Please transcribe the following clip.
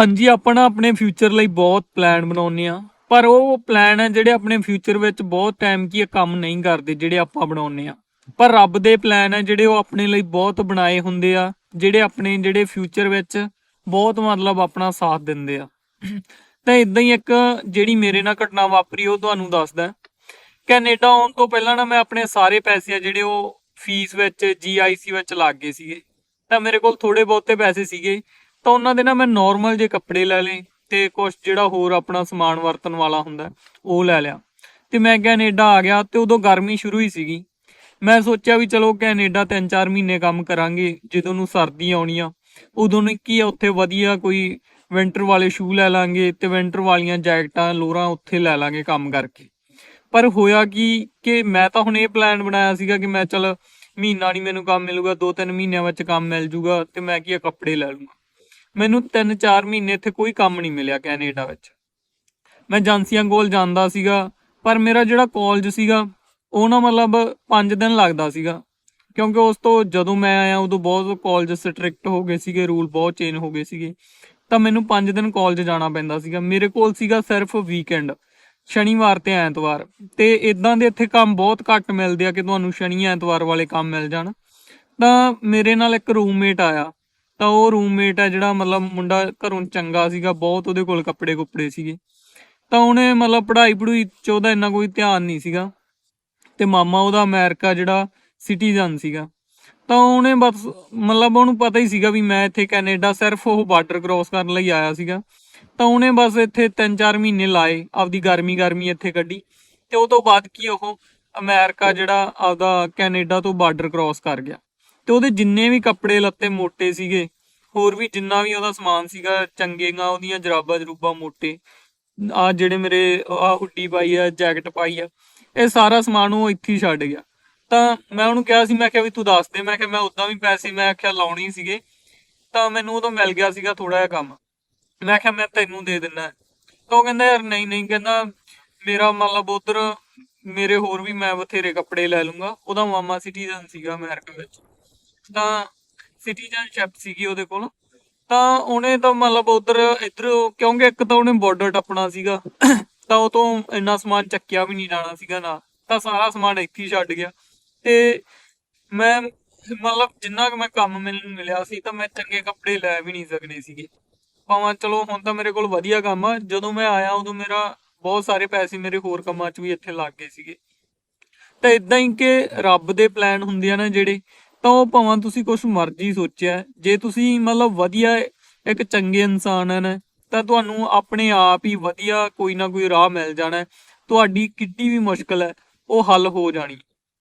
ਹਾਂਜੀ, ਆਪਾਂ ਨਾ ਆਪਣੇ ਫਿਊਚਰ ਲਈ ਬਹੁਤ ਪਲਾਨ ਬਣਾਉਂਦੇ ਆ ਪਰ ਉਹ ਪਲਾਨ ਹੈ ਜਿਹੜੇ ਆਪਣੇ ਫਿਊਚਰ ਵਿੱਚ ਬਹੁਤ ਟਾਈਮ ਕੀ ਕੰਮ ਨਹੀਂ ਕਰਦੇ, ਜਿਹੜੇ ਆਪਾਂ ਬਣਾਉਂਦੇ ਆ ਪਰ ਰੱਬ ਦੇ ਪਲਾਨ ਹੈ ਜਿਹੜੇ ਉਹ ਆਪਣੇ ਲਈ ਬਹੁਤ ਬਣਾਏ ਹੁੰਦੇ ਆ, ਜਿਹੜੇ ਆਪਣੇ, ਜਿਹੜੇ ਫਿਊਚਰ ਵਿੱਚ ਬਹੁਤ ਮਤਲਬ ਆਪਣਾ ਸਾਥ ਦਿੰਦੇ ਆ। ਤਾਂ ਇਦਾਂ ਹੀ ਇੱਕ ਜਿਹੜੀ ਮੇਰੇ ਨਾਲ ਘਟਨਾ ਵਾਪਰੀ, ਉਹ ਤੁਹਾਨੂੰ ਦੱਸਦਾ ਕੈਨੇਡਾ ਆਉਣ ਤੋਂ ਪਹਿਲਾਂ ਨਾ ਮੈਂ ਆਪਣੇ ਸਾਰੇ ਪੈਸੇ ਆ ਜਿਹੜੇ ਉਹ ਫੀਸ ਵਿੱਚ ਜੀਆਈਸੀ ਵਿੱਚ ਲੱਗ ਗਏ ਸੀਗੇ। ਤਾਂ ਮੇਰੇ ਕੋਲ ਥੋੜੇ ਬਹੁਤੇ ਪੈਸੇ ਸੀਗੇ। ਤਾਂ ਉਹਨਾਂ ਦੇ ਨਾ ਮੈਂ ਨਾਰਮਲ ਜੇ ਕੱਪੜੇ ਲੈ ਲਏ ਤੇ ਕੁਝ ਜਿਹੜਾ ਹੋਰ ਆਪਣਾ ਸਮਾਨ ਵਰਤਣ ਵਾਲਾ ਹੁੰਦਾ, ਉਹ ਲੈ ਲਿਆ। ਤੇ ਮੈਂ ਕੈਨੇਡਾ ਆ ਗਿਆ ਤੇ ਉਦੋਂ ਗਰਮੀ ਸ਼ੁਰੂ ਹੀ ਸੀਗੀ। ਮੈਂ ਸੋਚਿਆ ਵੀ ਚਲੋ ਕੈਨੇਡਾ 3-4 ਮਹੀਨੇ ਕੰਮ ਕਰਾਂਗੇ, ਜਦੋਂ ਨੂੰ ਸਰਦੀ ਆਉਣੀ ਆ ਉਦੋਂ ਨੂੰ ਕੀ ਉੱਥੇ ਵਧੀਆ ਕੋਈ ਵਿੰਟਰ ਵਾਲੇ ਸ਼ੂ ਲੈ ਲਾਂਗੇ ਤੇ ਵਿੰਟਰ ਵਾਲੀਆਂ ਜੈਕਟਾਂ, ਲੋਰਾਂ ਉੱਥੇ ਲੈ ਲਾਂਗੇ ਕੰਮ ਕਰਕੇ। ਪਰ ਹੋਇਆ ਕਿ ਕਿ ਮੈਂ ਤਾਂ ਹੁਣ ਇਹ ਪਲਾਨ ਬਣਾਇਆ ਸੀਗਾ ਕਿ ਮੈਂ ਚਲ ਮਹੀਨਾ ਨਹੀਂ ਮੈਨੂੰ ਕੰਮ ਮਿਲੂਗਾ 2-3 ਮਹੀਨਿਆਂ ਵਿੱਚ ਕੰਮ ਮਿਲ ਜੂਗਾ ਤੇ ਮੈਂ ਕੀ ਆ, ਕੱਪੜੇ ਲੈ ਲੂੰਗਾ। ਮੈਨੂੰ 3-4 ਮਹੀਨੇ ਇੱਥੇ ਕੋਈ ਕੰਮ ਨਹੀਂ ਮਿਲਿਆ ਕੈਨੇਡਾ ਵਿੱਚ। ਮੈਂ ਏਜੰਸੀਆਂ ਕੋਲ ਜਾਂਦਾ ਸੀਗਾ, ਪਰ ਮੇਰਾ ਜਿਹੜਾ ਕਾਲਜ ਸੀਗਾ, ਉਹ ਨਾ ਮਤਲਬ 5 ਦਿਨ ਲੱਗਦਾ ਸੀਗਾ। ਕਿਉਂਕਿ ਉਸ ਤੋਂ ਜਦੋਂ ਮੈਂ ਆਇਆ, ਉਦੋਂ ਬਹੁਤ ਕਾਲਜ ਸਟ੍ਰਿਕਟ ਹੋ ਗਏ ਸੀਗੇ ਰੂਲ ਬਹੁਤ ਚੇਂਜ ਹੋ ਗਏ ਸੀਗੇ। ਤਾਂ ਮੈਨੂੰ 5 ਦਿਨ ਕਾਲਜ ਜਾਣਾ ਪੈਂਦਾ ਸੀਗਾ। ਮੇਰੇ ਕੋਲ ਸੀਗਾ ਸਿਰਫ ਵੀਕਐਂਡ ਸ਼ਨੀਵਾਰ ਤੇ ਐਤਵਾਰ। ਤੇ ਇਦਾਂ ਦੇ ਇੱਥੇ ਕੰਮ ਬਹੁਤ ਘੱਟ ਮਿਲਦੇ ਆ ਕਿ ਤੁਹਾਨੂੰ ਸ਼ਨੀ ਐਤਵਾਰ ਵਾਲੇ ਕੰਮ ਮਿਲ ਜਾਣ। ਤਾਂ ਮੇਰੇ ਨਾਲ ਇੱਕ ਰੂਮਮੇਟ ਆਇਆ। ਤਾਂ ਉਹ ਰੂਮਮੇਟ ਹੈ ਜਿਹੜਾ ਮਤਲਬ ਮੁੰਡਾ ਘਰੋਂ ਚੰਗਾ ਸੀਗਾ, ਬਹੁਤ ਉਹਦੇ ਕੋਲ ਕੱਪੜੇ ਕੁੱਪੜੇ ਸੀਗੇ। ਤਾਂ ਉਹਨੇ ਮਤਲਬ ਪੜ੍ਹਾਈ ਪੜੂਈ ਚ ਉਹਦਾ ਇੰਨਾ ਕੋਈ ਧਿਆਨ ਨਹੀਂ ਸੀਗਾ। ਤੇ ਮਾਮਾ ਉਹਦਾ ਅਮਰੀਕਾ ਜਿਹੜਾ ਸਿਟੀਜ਼ਨ ਸੀਗਾ। ਤਾਂ ਉਹਨੇ ਬਸ ਮਤਲਬ ਉਹਨੂੰ ਪਤਾ ਹੀ ਸੀਗਾ ਵੀ ਮੈਂ ਇੱਥੇ ਕੈਨੇਡਾ ਸਿਰਫ ਉਹ ਬਾਰਡਰ ਕ੍ਰਾਸ ਕਰਨ ਲਈ ਆਇਆ ਸੀਗਾ। ਤਾਂ ਉਹਨੇ ਬਸ ਇੱਥੇ 3-4 ਮਹੀਨੇ ਲਾਏ, ਆਪਦੀ ਗਰਮੀ ਗਰਮੀ ਇੱਥੇ ਕੱਢੀ। ਤੇ ਉਹ ਤੋਂ ਬਾਅਦ ਕੀ ਉਹ ਅਮਰੀਕਾ ਜਿਹੜਾ ਆਪਦਾ ਕੈਨੇਡਾ ਤੋਂ ਬਾਰਡਰ ਕ੍ਰਾਸ ਕਰ ਗਿਆ। ਤੇ ਉਹਦੇ ਜਿੰਨੇ ਵੀ ਕੱਪੜੇ ਲੱਤੇ ਮੋਟੇ ਸੀਗੇ, ਹੋਰ ਵੀ ਜਿੰਨਾ ਵੀ ਉਹਦਾ ਸਮਾਨ ਸੀਗਾ, ਚੰਗੇਗਾ, ਉਹਦੀਆਂ ਜਰਾਬਾਂ ਜਰੂਬਾਂ ਮੋਟੇ, ਆ ਜਿਹੜੇ ਮੇਰੇ, ਆ ਹੁੱਡੀ ਪਾਈ ਆ, ਜੈਕਟ ਪਾਈ ਆ, ਇਹ ਸਾਰਾ ਸਮਾਨ ਉਹ ਇੱਥੇ ਹੀ ਛੱਡ ਗਿਆ। ਤਾਂ ਮੈਂ ਉਹਨੂੰ ਕਿਹਾ ਸੀ, ਮੈਂ ਕਿਹਾ ਵੀ ਤੂੰ ਦੱਸ ਦੇ, ਮੈਂ ਕਿਹਾ ਮੈਂ ਉਦਾਂ ਵੀ ਪੈਸੇ ਮੈਂ ਆਖਿਆ ਲਾਉਣੇ ਸੀਗੇ, ਤਾਂ ਮੈਨੂੰ ਉਦੋਂ ਮਿਲ ਗਿਆ ਸੀਗਾ ਥੋੜਾ ਜਿਹਾ ਕੰਮ। ਮੈਂ ਕਿਹਾ ਮੈਂ ਤੈਨੂੰ ਦੇ ਦਿੰਦਾ। ਤਾਂ ਉਹ ਕਹਿੰਦਾ, ਯਾਰ ਨਹੀਂ ਨਹੀਂ, ਕਹਿੰਦਾ, ਮੇਰਾ ਮਤਲਬ ਉਧਰ ਮੇਰੇ ਹੋਰ ਵੀ ਮੈਂ ਬਥੇਰੇ ਕੱਪੜੇ ਲੈ ਲੂੰਗਾ, ਉਹਦਾ ਮਾਮਾ ਸਿਟੀਜ਼ਨ ਸੀਗਾ ਅਮਰੀਕਾ ਵਿੱਚ। ਤਾਂ ਸਿਟੀਜ਼ਨਸ਼ਿਪ ਸੀਗੀ ਉਹਦੇ ਕੋਲ। ਤਾਂ ਉਹਨੇ ਤਾਂ ਮਤਲਬ ਉਧਰ ਇੱਧਰ ਕਿਉਂਕਿ ਇੱਕ ਤਾਂ ਉਹਨੇ ਬਾਰਡਰ ਟੱਪਣਾ ਸੀਗਾ, ਤਾਂ ਉਹ ਤੋਂ ਇੰਨਾ ਸਮਾਨ ਚੱਕਿਆ ਵੀ ਨਹੀਂ ਜਾਣਾ ਸੀਗਾ ਨਾ ਤਾਂ ਸਾਰਾ ਸਮਾਨ ਇੱਥੇ ਛੱਡ ਗਿਆ। ਤੇ ਮੈਂ ਮਤਲਬ ਜਿੰਨਾ ਕੁ ਮੈਂ ਕੰਮ ਮੈਨੂੰ ਮਿਲਿਆ ਸੀ ਤਾਂ ਮੈਂ ਚੰਗੇ ਕੱਪੜੇ ਲੈ ਵੀ ਨਹੀਂ ਸਕਣੇ ਸੀਗੇ। ਭਾਵੇਂ ਚਲੋ ਹੁਣ ਤਾਂ ਮੇਰੇ ਕੋਲ ਵਧੀਆ ਕੰਮ ਆ, ਜਦੋਂ ਮੈਂ ਆਇਆ ਉਦੋਂ ਮੇਰਾ ਬਹੁਤ ਸਾਰੇ ਪੈਸੇ ਮੇਰੇ ਹੋਰ ਕੰਮਾਂ 'ਚ ਵੀ ਇੱਥੇ ਲੱਗ ਗਏ ਸੀਗੇ। ਤਾਂ ਇਦਾਂ ਹੀ ਕਿ ਰੱਬ ਦੇ ਪਲਾਨ ਹੁੰਦੇ ਆ ਨਾ ਜਿਹੜੇ ਤਾਂ ਉਹ ਭਾਵੇਂ ਤੁਸੀਂ ਕੁਝ ਮਰਜ਼ੀ ਸੋਚਿਆ। ਜੇ ਤੁਸੀਂ ਮਤਲਬ ਵਧੀਆ ਇੱਕ ਚੰਗੇ ਇਨਸਾਨ ਹਨ ਤਾਂ ਤੁਹਾਨੂੰ ਆਪਣੇ ਆਪ ਹੀ ਵਧੀਆ ਕੋਈ ਨਾ ਕੋਈ ਰਾਹ ਮਿਲ ਜਾਣਾ। ਤੁਹਾਡੀ ਕਿੱਡੀ ਵੀ ਮੁਸ਼ਕਲ ਹੈ, ਉਹ ਹੱਲ ਹੋ ਜਾਣੀ।